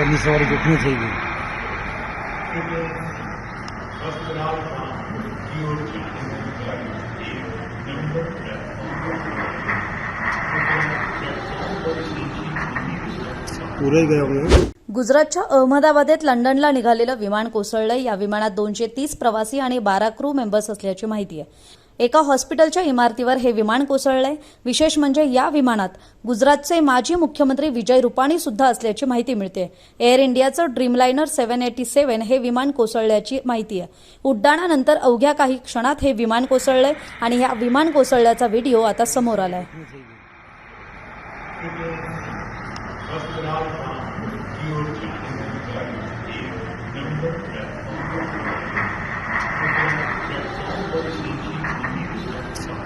देखनी चाहिए पूरे गए होंगे गुजरातच्या अहमदाबादेत लंडनला निघालेलं विमान कोसळलंय. या विमानात दोनशे तीस प्रवासी आणि बारा क्रू मेंबर्स असल्याची माहिती आहे. एका हॉस्पिटलच्या इमारतीवर हे विमान कोसळलंय. विशेष म्हणजे या विमानात गुजरातचे माजी मुख्यमंत्री विजय रुपाणी सुद्धा असल्याची माहिती मिळते. एअर इंडियाचं ड्रीमलायनर सेव्हन एटी सेव्हन हे विमान कोसळल्याची माहिती आहे. उड्डाणानंतर अवघ्या काही क्षणात हे विमान कोसळलंय आणि ह्या विमान कोसळल्याचा व्हिडिओ आता समोर आलाय.